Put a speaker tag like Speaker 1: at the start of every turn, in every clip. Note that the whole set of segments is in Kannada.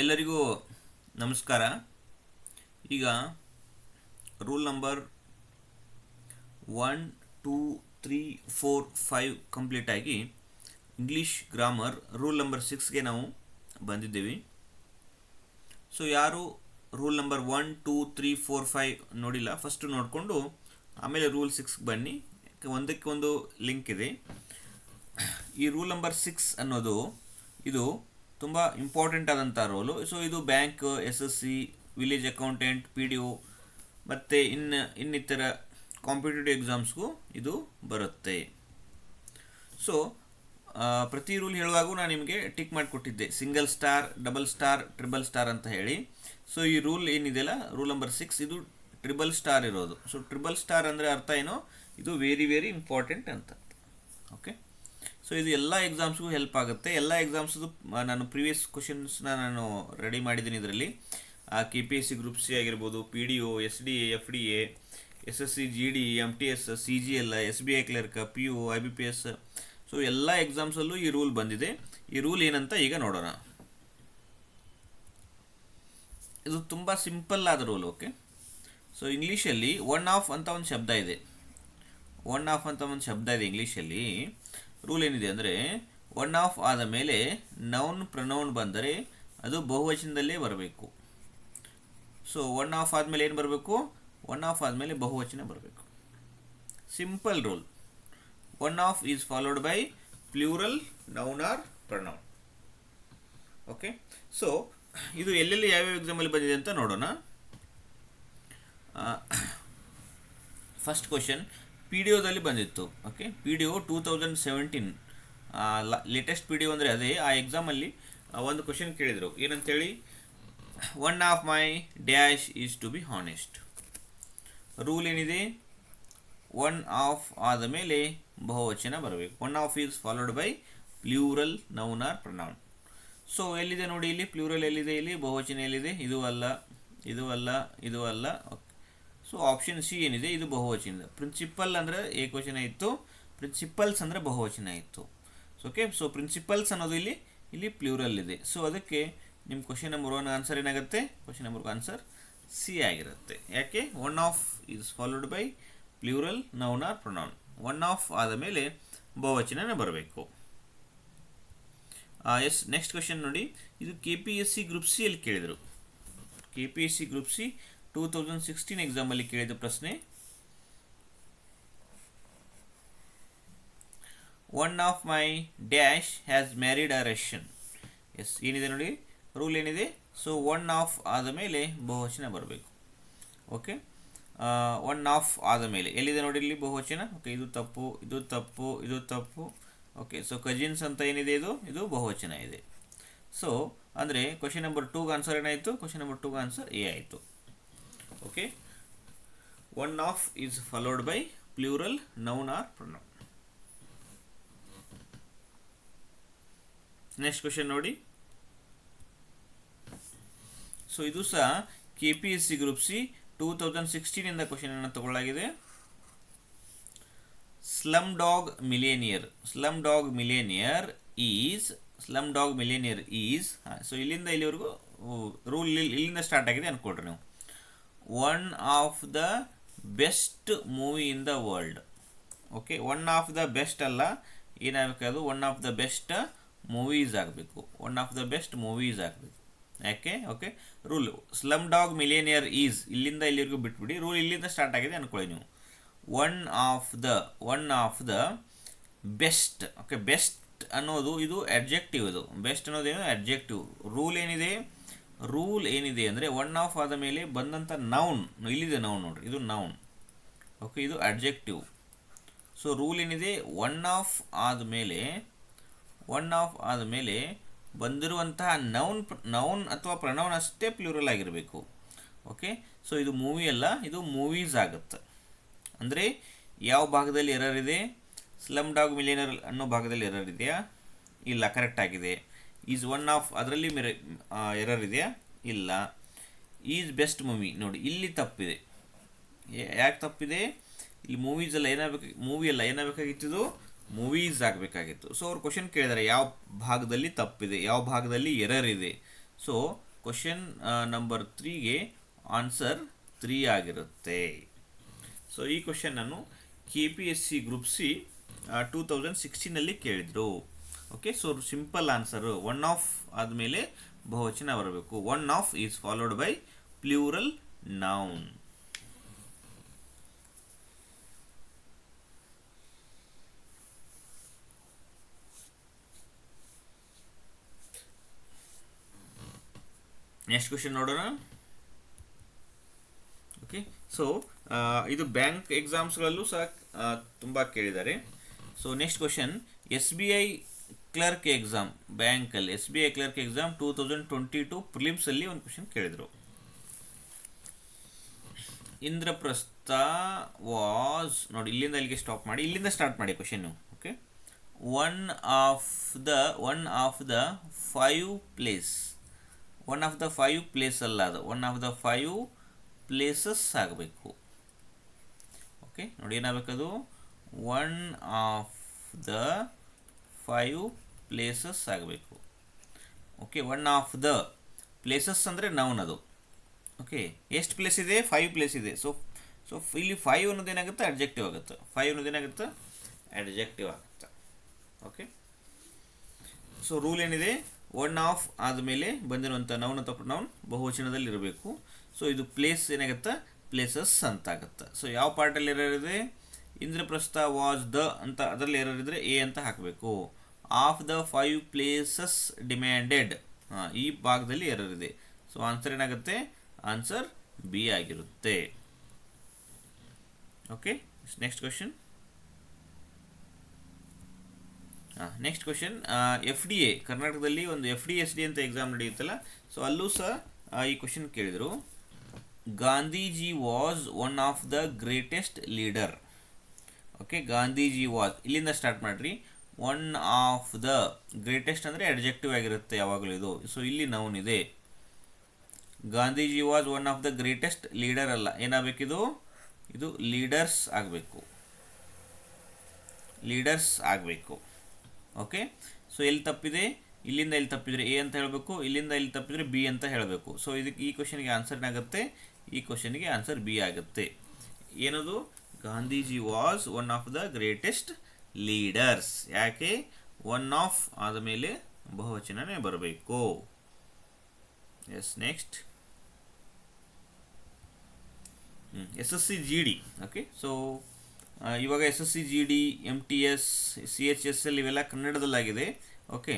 Speaker 1: ಎಲ್ಲರಿಗೂ ನಮಸ್ಕಾರ. ಈಗ rule number one two three four five complete ಆಗಿ ಇಂಗ್ಲೀಷ್ ಗ್ರಾಮರ್ ರೂಲ್ ನಂಬರ್ ಸಿಕ್ಸ್ಗೆ ನಾವು ಬಂದಿದ್ದೀವಿ. ಸೊ ಯಾರು rule number one two three four five ನೋಡಿಲ್ಲ ಫಸ್ಟು ನೋಡಿಕೊಂಡು ಆಮೇಲೆ ರೂಲ್ ಸಿಕ್ಸ್ಗೆ ಬನ್ನಿ. ಒಂದಕ್ಕೆ ಒಂದು ಲಿಂಕ್ ಇದೆ. ಈ ರೂಲ್ ನಂಬರ್ ಸಿಕ್ಸ್ ಅನ್ನೋದು, ಇದು ತುಂಬ ಇಂಪಾರ್ಟೆಂಟ್ ಆದಂಥ ರೋಲು ಸೊ ಇದು bank S S C village accountant P D O ಮತ್ತು ಇನ್ನು ಇನ್ನಿತರ ಕಾಂಪಿಟೇಟಿವ್ ಎಕ್ಸಾಮ್ಸ್ಗೂ ಇದು ಬರುತ್ತೆ. ಸೊ ಪ್ರತಿ ರೂಲ್ ಹೇಳುವಾಗೂ ನಾನು ನಿಮಗೆ tick ಮಾಡಿಕೊಟ್ಟಿದ್ದೆ. Single star double star triple star ಅಂತ ಹೇಳಿ. ಸೊ ಈ ರೂಲ್ ಏನಿದೆಯಲ್ಲ ರೂಲ್ ನಂಬರ್ ಸಿಕ್ಸ್ ಇದು ಟ್ರಿಬಲ್ ಸ್ಟಾರ್ ಇರೋದು. ಸೊ ಟ್ರಿಬಲ್ ಸ್ಟಾರ್ ಅಂದರೆ ಅರ್ಥ ಏನು? ಇದು ವೆರಿ ವೆರಿ ಇಂಪಾರ್ಟೆಂಟ್ ಅಂತ. ಓಕೆ ಸೊ ಇದು ಎಲ್ಲ ಎಕ್ಸಾಮ್ಸ್ಗೂ ಹೆಲ್ಪ್ ಆಗುತ್ತೆ. ಎಲ್ಲ ಎಕ್ಸಾಮ್ಸ್ದು ನಾನು ಪ್ರೀವಿಯಸ್ ಕ್ವಶನ್ಸ್ನ ನಾನು ರೆಡಿ ಮಾಡಿದ್ದೀನಿ ಇದರಲ್ಲಿ. K P S C group C ಆಗಿರ್ಬೋದು P D O S D A F D A S S C G D M T S C G L S B I clerk P U I B P S so ಎಲ್ಲ ಎಕ್ಸಾಮ್ಸಲ್ಲೂ ಈ ರೂಲ್ ಬಂದಿದೆ. ಈ ರೂಲ್ ಏನಂತ ಈಗ ನೋಡೋಣ. ಇದು ತುಂಬ ಸಿಂಪಲ್ ಆದ ರೂಲ್ ಓಕೆ ಸೊ ಇಂಗ್ಲೀಷಲ್ಲಿ ಒನ್ ಆಫ್ ಅಂತ ಒಂದು ಶಬ್ದ ಇದೆ. ಒನ್ ಆಫ್ ಅಂತ ಒಂದು ಶಬ್ದ ಇದೆ ಇಂಗ್ಲೀಷಲ್ಲಿ ರೂಲ್ ಏನಿದೆ ಅಂದರೆ ಒನ್ ಆಫ್ ಆದ ಮೇಲೆ ನೌನ್ ಪ್ರನೌನ್ ಬಂದರೆ ಅದು ಬಹುವಚನದಲ್ಲೇ ಬರಬೇಕು. ಸೊ ಒನ್ ಆಫ್ ಆದಮೇಲೆ ಏನು ಬರಬೇಕು? ಒನ್ ಆಫ್ ಆದಮೇಲೆ ಬಹುವಚನ ಬರಬೇಕು. Simple rule one of is followed by plural noun or pronoun okay so ಇದು ಎಲ್ಲೆಲ್ಲಿ ಯಾವ್ಯಾವ ಎಕ್ಸಾಮಲ್ಲಿ ಬಂದಿದೆ ಅಂತ ನೋಡೋಣ. ಫಸ್ಟ್ ಕ್ವಶನ್ ಪಿ ಡಿ ಒದಲ್ಲಿ ಬಂದಿತ್ತು okay P D O two thousand seventeen latest P D O ಅಂದರೆ ಅದೇ, ಆ ಎಕ್ಸಾಮಲ್ಲಿ ಒಂದು ಕ್ವಶನ್ ಕೇಳಿದರು. ಏನಂತೇಳಿ? One of my dash is to be honest rule ಏನಿದೆ? ಒನ್ ಆಫ್ ಆದ ಮೇಲೆ ಬಹುವಚನ ಬರಬೇಕು. One of is followed by plural noun or pronoun so ಎಲ್ಲಿದೆ ನೋಡಿ ಇಲ್ಲಿ? ಪ್ಲೂರಲ್ ಎಲ್ಲಿದೆ ಇಲ್ಲಿ? ಬಹುವಚನ ಎಲ್ಲಿದೆ? ಇದು ಅಲ್ಲ ಇದು ಅಲ್ಲ ಇದು ಅಲ್ಲ ಸೊ ಆಪ್ಷನ್ ಸಿ ಏನಿದೆ? ಇದು ಬಹುವಚನ ಪ್ರಿನ್ಸಿಪಲ್ ಅಂದರೆ ಏಕವಚನ ಇತ್ತು. ಪ್ರಿನ್ಸಿಪಲ್ಸ್ ಅಂದರೆ ಬಹುವಚನ ಇತ್ತು. ಸೊ ಓಕೆ ಸೊ ಪ್ರಿನ್ಸಿಪಲ್ಸ್ ಅನ್ನೋದು ಇಲ್ಲಿ ಇಲ್ಲಿ ಪ್ಲ್ಯೂರಲ್ ಇದೆ. ಸೊ ಅದಕ್ಕೆ ನಿಮ್ಮ ಕ್ವಶನ್ ನಂಬರ್ ಒನ್ ಆನ್ಸರ್ ಏನಾಗುತ್ತೆ? ಕ್ವಶನ್ ನಂಬರ್ ಆನ್ಸರ್ ಸಿ ಆಗಿರುತ್ತೆ. ಯಾಕೆ? One of is followed by plural noun or pronoun one of ಆದ ಮೇಲೆ ಬಹುವಚನ ಬರಬೇಕು. ಎಸ್ ನೆಕ್ಸ್ಟ್ ಕ್ವಶನ್ ನೋಡಿ. ಇದು K P S C group C ಅಲ್ಲಿ ಕೇಳಿದರು. K P S C group C two thousand sixteen ಎಕ್ಸಾಮಲ್ಲಿ ಕೇಳಿದ ಪ್ರಶ್ನೆ one of my dash has married a Russian yes ಏನಿದೆ ನೋಡಿ? ರೂಲ್ ಏನಿದೆ? ಸೊ ಒನ್ ಆಫ್ ಆದ ಮೇಲೆ ಬಹುವಚನ ಬರಬೇಕು. ಓಕೆ ಒನ್ ಆಫ್ ಆದ ಮೇಲೆ. ಎಲ್ಲಿದೆ ನೋಡಿ ಇಲ್ಲಿ ಬಹುವಚನ? ಓಕೆ ಇದು ತಪ್ಪು ಇದು ತಪ್ಪು ಇದು ತಪ್ಪು. ಓಕೆ ಸೊ ಕಜಿನ್ಸ್ ಅಂತ ಏನಿದೆ ಇದು? ಇದು ಬಹುವಚನ ಇದೆ. ಸೊ ಅಂದರೆ ಕ್ವಶನ್ ನಂಬರ್ ಟೂಗೆ ಆನ್ಸರ್ ಏನಾಯಿತು? ಕ್ವಶನ್ ನಂಬರ್ ಟೂಗೆ ಆನ್ಸರ್ ಎ ಆಯಿತು. Okay one of is followed by plural noun or pronoun. Next question ನೋಡಿ. ಸೊ ಇದು ಸಹ K P S C group C two thousand ಸಿಕ್ಸ್ಟೀನಿಂದ ಕ್ವಶನನ್ನು ತಗೊಳ್ಳಾಗಿದೆ slumdog millionaire slumdog millionaire is slumdog millionaire is so ಇಲ್ಲಿಂದ ಇಲ್ಲಿವರೆಗೂ ರೂಲ್ ಇಲ್ಲಿಂದ ಸ್ಟಾರ್ಟ್ ಆಗಿದೆ ಅಂದ್ಕೊಡ್ರಿ ನೀವು. One of the best movie in the world okay one of the best ಅಲ್ಲ. ಏನಾಗಬೇಕು? One of the best movies ಆಗಬೇಕು. One of the best movies ಆಗಬೇಕು. ಯಾಕೆ? Okay rule slumdog millionaire is ಇಲ್ಲಿಂದ ಇಲ್ಲಿವರೆಗೂ ಬಿಟ್ಬಿಡಿ. ರೂಲ್ ಇಲ್ಲಿಂದ ಸ್ಟಾರ್ಟ್ ಆಗಿದೆ ಅನ್ಕೊಳ್ಳಿ ನೀವು. One of the one of the best okay best ಅನ್ನೋದು ಇದು ಅಡ್ಜೆಕ್ಟಿವ್ ಇದು. ಬೆಸ್ಟ್ ಅನ್ನೋದೇನು ಅಡ್ಜೆಕ್ಟಿವ್ ರೂಲ್ ಏನಿದೆ? ರೂಲ್ ಏನಿದೆ ಅಂದರೆ ಒನ್ ಆಫ್ ಆದ ಮೇಲೆ ಬಂದಂಥ ನೌನ್ ಇಲ್ಲಿದೆ ನೌನ್ ನೋಡ್ರಿ, ಇದು ನೌನ್ ಓಕೆ ಇದು ಅಡ್ಜೆಕ್ಟಿವ್ ಸೊ ರೂಲ್ ಏನಿದೆ? ಒನ್ ಆಫ್ ಆದ ಮೇಲೆ ಒನ್ ಆಫ್ ಆದ ಮೇಲೆ ಬಂದಿರುವಂತಹ ನೌನ್ ನೌನ್ ಅಥವಾ ಪ್ರನೌನ್ ಅಷ್ಟೇ ಪ್ಲೂರಲ್ ಆಗಿರಬೇಕು. ಓಕೆ ಸೊ ಇದು ಮೂವಿ ಅಲ್ಲ, ಇದು ಮೂವೀಸ್ ಆಗುತ್ತೆ. ಅಂದರೆ ಯಾವ ಭಾಗದಲ್ಲಿ ಎರರ್ ಇದೆ? ಸ್ಲಮ್ ಡಾಗ್ ಮಿಲಿಯನರ್ ಅನ್ನೋ ಭಾಗದಲ್ಲಿ ಎರರ್ ಇದೆಯಾ? ಇಲ್ಲ ಕರೆಕ್ಟ್ ಆಗಿದೆ. ಈಸ್ ಒನ್ ಆಫ್ ಅದರಲ್ಲಿ ಮೆರೆ ಎರರ್ ಇದೆಯಾ? ಇಲ್ಲ. ಈಸ್ ಬೆಸ್ಟ್ ಮೂವಿ ನೋಡಿ, ಇಲ್ಲಿ ತಪ್ಪಿದೆ. ಯಾಕೆ ತಪ್ಪಿದೆ? ಇಲ್ಲಿ ಮೂವೀಸ್ ಎಲ್ಲ ಏನಾಗಬೇಕು ಮೂವಿ ಎಲ್ಲ ಏನಾಗಬೇಕಾಗಿತ್ತು? ಮೂವೀಸ್ ಆಗಬೇಕಾಗಿತ್ತು. ಸೊ ಅವ್ರು ಕ್ವಶನ್ ಕೇಳಿದ್ದಾರೆ ಯಾವ ಭಾಗದಲ್ಲಿ ತಪ್ಪಿದೆ? ಯಾವ ಭಾಗದಲ್ಲಿ ಎರರ್ ಇದೆ? ಸೊ ಕ್ವಶನ್ ನಂಬರ್ ತ್ರೀಗೆ ಆನ್ಸರ್ ತ್ರೀ ಆಗಿರುತ್ತೆ. ಸೊ ಈ ಕ್ವಶನನ್ನು K P S C group C two thousand ಸಿಕ್ಸ್ಟೀನಲ್ಲಿ ಕೇಳಿದರು. Okay so simple answer one of ಆದಮೇಲೆ ಬಹುವಚನ ಬರಬೇಕು. One of is followed by plural noun next question ನೋಡೋಣ. ಓಕೆ ಸೊ ಇದು ಬ್ಯಾಂಕ್ ಎಕ್ಸಾಮ್ಸ್ಗಳಲ್ಲೂ ಸಹ ತುಂಬ ಕೇಳಿದ್ದಾರೆ. So next question S B I clerk exam ಬ್ಯಾಂಕಲ್ಲಿ S B I clerk exam two thousand twenty two ಪ್ರಿಲಿಮ್ಸಲ್ಲಿ ಒಂದು ಕ್ವಶನ್ ಕೇಳಿದರು. ಇಂದ್ರಪ್ರಸ್ಥ ವಾಸ್ ನೋಡಿ, ಇಲ್ಲಿಂದ ಅಲ್ಲಿಗೆ ಸ್ಟಾಪ್ ಮಾಡಿ, ಇಲ್ಲಿಂದ ಸ್ಟಾರ್ಟ್ ಮಾಡಿ question okay one of the one of the five place one of the five place ಅಲ್ಲ ಅದು one of the five places ಆಗಬೇಕು. ಓಕೆ ನೋಡಿ, ಏನಾಗಬೇಕದು? One of the five places ಆಗಬೇಕು. Okay one of the places ಅಂದರೆ ನೌನ್ ಅದು. ಓಕೆ ಎಷ್ಟು ಪ್ಲೇಸ್ ಇದೆ? ಫೈವ್ ಪ್ಲೇಸ್ ಇದೆ. ಸೊ ಸೊ ಇಲ್ಲಿ ಫೈವ್ ಅನ್ನೋದು ಏನಾಗುತ್ತೆ? ಅಡ್ಜೆಕ್ಟಿವ್ ಆಗುತ್ತೆ. ಫೈವ್ ಅನ್ನೋದು ಏನಾಗುತ್ತೆ? ಅಡ್ಜೆಕ್ಟಿವ್ ಆಗುತ್ತೆ. ಓಕೆ ಸೊ ರೂಲ್ ಏನಿದೆ? ಒನ್ ಆಫ್ ಆದಮೇಲೆ ಬಂದಿರುವಂಥ ನೌನ್ ಅಥವಾ ನೌನ್ ಬಹುವಚನದಲ್ಲಿ ಇರಬೇಕು. ಸೊ ಇದು ಪ್ಲೇಸ್ ಏನಾಗುತ್ತೆ? ಪ್ಲೇಸಸ್ ಅಂತ ಆಗುತ್ತೆ ಸೊ ಯಾವ ಪಾರ್ಟಲ್ಲಿ ಎರರ್ ಇದೆ? ಇಂದ್ರಪ್ರಸ್ಥ ವಾಸ್ ದ ಅಂತ, ಅದರಲ್ಲಿ ಎರರ್ ಎ ಅಂತ ಹಾಕಬೇಕು. Of the five places demanded. ಈ ಭಾಗದಲ್ಲಿ ಎರರ್ ಇದೆ. ಸೊ ಆನ್ಸರ್ ಏನಾಗುತ್ತೆ? ಆನ್ಸರ್ ಬಿ ಆಗಿರುತ್ತೆ. Okay next question next question F D A ಕರ್ನಾಟಕದಲ್ಲಿ ಒಂದು ಎಫ್ ಡಿ ಎಸ್ ಡಿ ಅಂತ ಎಕ್ಸಾಮ್ ನಡೆಯುತ್ತಲ್ಲ ಸೊ ಅಲ್ಲೂ ಸಹ ಈ ಕ್ವಶನ್ ಕೇಳಿದರು. Gandhiji was one of the greatest leader okay Gandhiji was ಇಲ್ಲಿಂದ ಸ್ಟಾರ್ಟ್ ಮಾಡಿರಿ. ಒನ್ ಆಫ್ ದ ಗ್ರೇಟೆಸ್ಟ್ ಅಂದರೆ ಅಡ್ಜೆಕ್ಟಿವ್ ಆಗಿರುತ್ತೆ ಯಾವಾಗಲೂ ಇದು. ಸೊ ಇಲ್ಲಿ ನೌನ್ ಇದೆ. Gandhiji was one of the greatest leader ಅಲ್ಲ. ಏನಾಗಬೇಕಿದು ಇದು? ಲೀಡರ್ಸ್ ಆಗಬೇಕು. ಲೀಡರ್ಸ್ ಆಗಬೇಕು. ಓಕೆ ಸೊ ಎಲ್ಲಿ ತಪ್ಪಿದೆ? ಇಲ್ಲಿಂದ ಇಲ್ಲಿ ತಪ್ಪಿದರೆ ಎ ಅಂತ ಹೇಳಬೇಕು, ಇಲ್ಲಿಂದ ಇಲ್ಲಿ ತಪ್ಪಿದರೆ ಬಿ ಅಂತ ಹೇಳಬೇಕು. ಸೊ ಇದಕ್ಕೆ ಈ ಕ್ವಶನ್ಗೆ ಆನ್ಸರ್ ಏನಾಗುತ್ತೆ? ಈ ಕ್ವಶನ್ಗೆ ಆನ್ಸರ್ ಬಿ ಆಗುತ್ತೆ. ಏನದು? Gandhiji was one of the greatest leaders ಯಾಕೆ? ಒನ್ ಆಫ್ ಆದ ಮೇಲೆ ಬಹುವಚನನೇ ಬರಬೇಕು. Yes next S S C G D okay so ಇವಾಗ S S C G D M T S C H S L ಇವೆಲ್ಲ ಕನ್ನಡದಲ್ಲಾಗಿದೆ. ಓಕೆ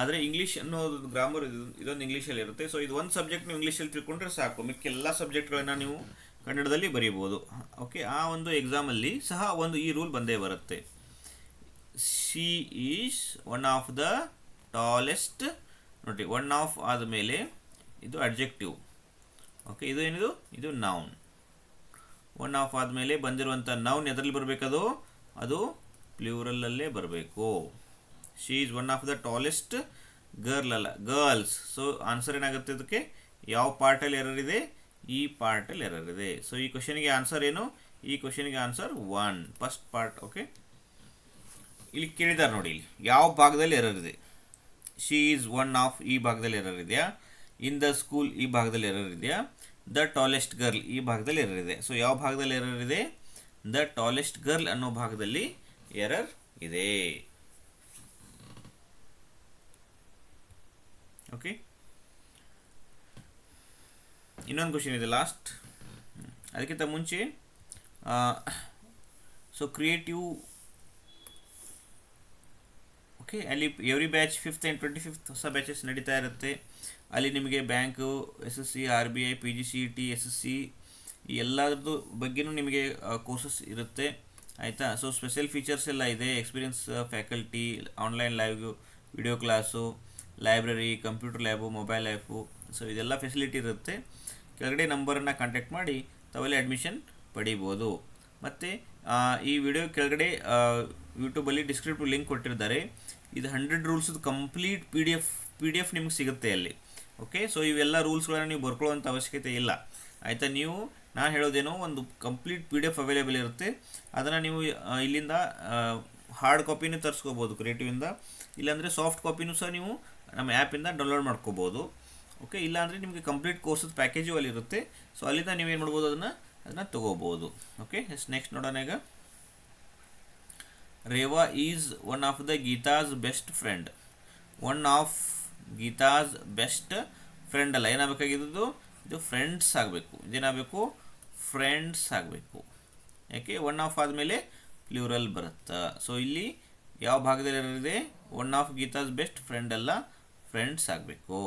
Speaker 1: ಆದರೆ ಇಂಗ್ಲೀಷ್ ಅನ್ನೋದು ಗ್ರಾಮರ್ ಇದೊಂದು ಇಂಗ್ಲೀಷಲ್ಲಿ ಇರುತ್ತೆ. ಸೊ ಇದು ಒಂದು ಸಬ್ಜೆಕ್ಟ್ ನೀವು ಇಂಗ್ಲೀಷಲ್ಲಿ ತಿಳ್ಕೊಂಡ್ರೆ ಸಾಕು. ಮಿಕ್ಕ ಎಲ್ಲ ಸಬ್ಜೆಕ್ಟ್ಗಳನ್ನು ನೀವು ಕನ್ನಡದಲ್ಲಿ ಬರೀಬೋದು. ಓಕೆ ಆ ಒಂದು ಎಕ್ಸಾಮಲ್ಲಿ ಸಹ ಒಂದು ಈ ರೂಲ್ ಬಂದೇ ಬರುತ್ತೆ. She is one of the tallest ನೋಡಿ ಒನ್ ಆಫ್ ಆದಮೇಲೆ ಇದು ಅಡ್ಜೆಕ್ಟಿವ್ ಓಕೆ ಇದು ಏನಿದು? ಇದು ನೌನ್ ಒನ್ ಆಫ್ ಆದಮೇಲೆ ಬಂದಿರುವಂಥ ನೌನ್ ಎದರಲ್ಲಿ ಬರಬೇಕದು? ಅದು ಪ್ಲ್ಯೂರಲ್ಲಲ್ಲೇ ಬರಬೇಕು. She is one of the tallest girl ಅಲ್ಲ ಗರ್ಲ್ಸ್ ಸೊ ಆನ್ಸರ್ ಏನಾಗುತ್ತೆ ಅದಕ್ಕೆ ಯಾವ ಪಾರ್ಟಲ್ಲಿ ಎರರ್ ಇದೆ? ಈ ಪಾರ್ಟಲ್ಲಿ ಎರರ್ ಇದೆ. ಸೊ ಈ ಕ್ವಶನಿಗೆ ಆನ್ಸರ್ ಏನು? ಈ ಕ್ವಶನಿಗೆ answer one first part okay ಇಲ್ಲಿ ಕೇಳಿದ್ದಾರೆ ನೋಡಿ ಇಲ್ಲಿ. ಯಾವ ಭಾಗದಲ್ಲಿ ಎರರ್ ಇದೆ? ಶಿ ಈಸ್ ಒನ್ ಆಫ್ ಈ ಭಾಗದಲ್ಲಿ ಎರರ್ ಇದೆಯಾ? ಇನ್ ದ ಸ್ಕೂಲ್ ಈ ಭಾಗದಲ್ಲಿ ಎರರ್ ಇದೆಯಾ? ದ ಟಾಲೆಸ್ಟ್ ಗರ್ಲ್ ಈ ಭಾಗದಲ್ಲಿ ಎರರ್ ಇದೆ. ಸೊ ಯಾವ ಭಾಗದಲ್ಲಿ ಎರರ್ ಇದೆ? ದ ಟಾಲೆಸ್ಟ್ ಗರ್ಲ್ ಅನ್ನೋ ಭಾಗದಲ್ಲಿ ಎರರ್ ಇದೆ. ಓಕೆ ಇನ್ನೊಂದು ಕ್ವಶನ್ ಇದೆ ಲಾಸ್ಟ್ ಅದಕ್ಕಿಂತ ಮುಂಚೆ ಸೊ ಕ್ರಿಯೇಟಿವ್ ಓಕೆ ಅಲ್ಲಿ every batch fifth and twenty fifth ಹೊಸ ಬ್ಯಾಚಸ್ ನಡೀತಾ ಇರುತ್ತೆ. ಅಲ್ಲಿ ನಿಮಗೆ bank S S C R B I P G C T S S C ಈ ಎಲ್ಲದ್ರದ್ದು ಬಗ್ಗೆನೂ ನಿಮಗೆ ಕೋರ್ಸಸ್ ಇರುತ್ತೆ. ಆಯಿತಾ? ಸೊ ಸ್ಪೆಷಲ್ ಫೀಚರ್ಸ್ ಎಲ್ಲ ಇದೆ. Experience faculty online live video class library computer lab mobile lab so ಇದೆಲ್ಲ ಫೆಸಿಲಿಟಿ ಇರುತ್ತೆ. ಕೆಳಗಡೆ ನಂಬರನ್ನು ಕಾಂಟ್ಯಾಕ್ಟ್ ಮಾಡಿ, ತಾವಲ್ಲಿ ಅಡ್ಮಿಷನ್ ಪಡಿಬೋದು. ಮತ್ತು ಈ ವಿಡಿಯೋ ಕೆಳಗಡೆ ಯೂಟ್ಯೂಬಲ್ಲಿ ಡಿಸ್ಕ್ರಿಪ್ಟಿವ್ ಲಿಂಕ್ ಕೊಟ್ಟಿರ್ತಾರೆ. ಇದು hundred ರೂಲ್ಸದು complete P D F P D F ನಿಮ್ಗೆ ಸಿಗುತ್ತೆ ಅಲ್ಲಿ. ಓಕೆ ಸೊ ಇವೆಲ್ಲ ರೂಲ್ಸ್ಗಳನ್ನು ನೀವು ಬರ್ಕೊಳ್ಳುವಂಥ ಅವಶ್ಯಕತೆ ಇಲ್ಲ. ಆಯಿತಾ? ನೀವು, ನಾನು ಹೇಳೋದೇನೋ ಒಂದು complete P D F available ಇರುತ್ತೆ. ಅದನ್ನು ನೀವು ಇಲ್ಲಿಂದ ಹಾರ್ಡ್ ಕಾಪಿನೂ ತರಿಸ್ಕೋಬೋದು ಕ್ರಿಯೇಟಿವಿಂದ ಇಲ್ಲಾಂದರೆ ಸಾಫ್ಟ್ ಕಾಪಿನೂ ಸಹ ನೀವು ನಮ್ಮ ಆ್ಯಪಿಂದ ಡೌನ್ಲೋಡ್ ಮಾಡ್ಕೋಬೋದು. ಓಕೆ ಇಲ್ಲಾಂದರೆ ನಿಮಗೆ ಕಂಪ್ಲೀಟ್ ಕೋರ್ಸದ ಪ್ಯಾಕೇಜು ಅಲ್ಲಿರುತ್ತೆ. ಸೊ ಅಲ್ಲಿಂದ ನೀವೇನು ಮಾಡ್ಬೋದು? ಅದನ್ನು ಅದನ್ನು ತೊಗೋಬೋದು. ಓಕೆ ನೆಕ್ಸ್ಟ್ ನೋಡೋಣ ಈಗ. Reva is one of the Geeta's best friend one of Geeta's best friend ಅಲ್ಲ. ಏನಾಗಬೇಕಾಗಿದ್ದು ಇದು ಫ್ರೆಂಡ್ಸ್ ಆಗಬೇಕು. ಇದೇನಾಗಬೇಕು? ಫ್ರೆಂಡ್ಸ್ ಆಗಬೇಕು. ಯಾಕೆ? ಒನ್ ಆಫ್ ಆದಮೇಲೆ ಪ್ಲೂರಲ್ ಬರುತ್ತೆ. ಸೊ ಇಲ್ಲಿ ಯಾವ ಭಾಗದಲ್ಲಿ ಭಾಗದಲ್ಲಿದೆ one of Geeta's best friend ಅಲ್ಲ. ಫ್ರೆಂಡ್ಸ್ ಆಗಬೇಕು.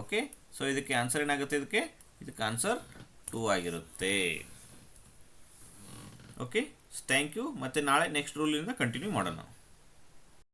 Speaker 1: ಓಕೆ ಸೊ ಇದಕ್ಕೆ ಆನ್ಸರ್ ಏನಾಗುತ್ತೆ ಇದಕ್ಕೆ? ಇದಕ್ಕೆ ಆನ್ಸರ್ ಟೂ ಆಗಿರುತ್ತೆ. ಓಕೆ ಥ್ಯಾಂಕ್ ಯು ಮತ್ತು ನಾಳೆ ನೆಕ್ಸ್ಟ್ ರೂಲಿಂದ ಕಂಟಿನ್ಯೂ ಮಾಡೋಣ.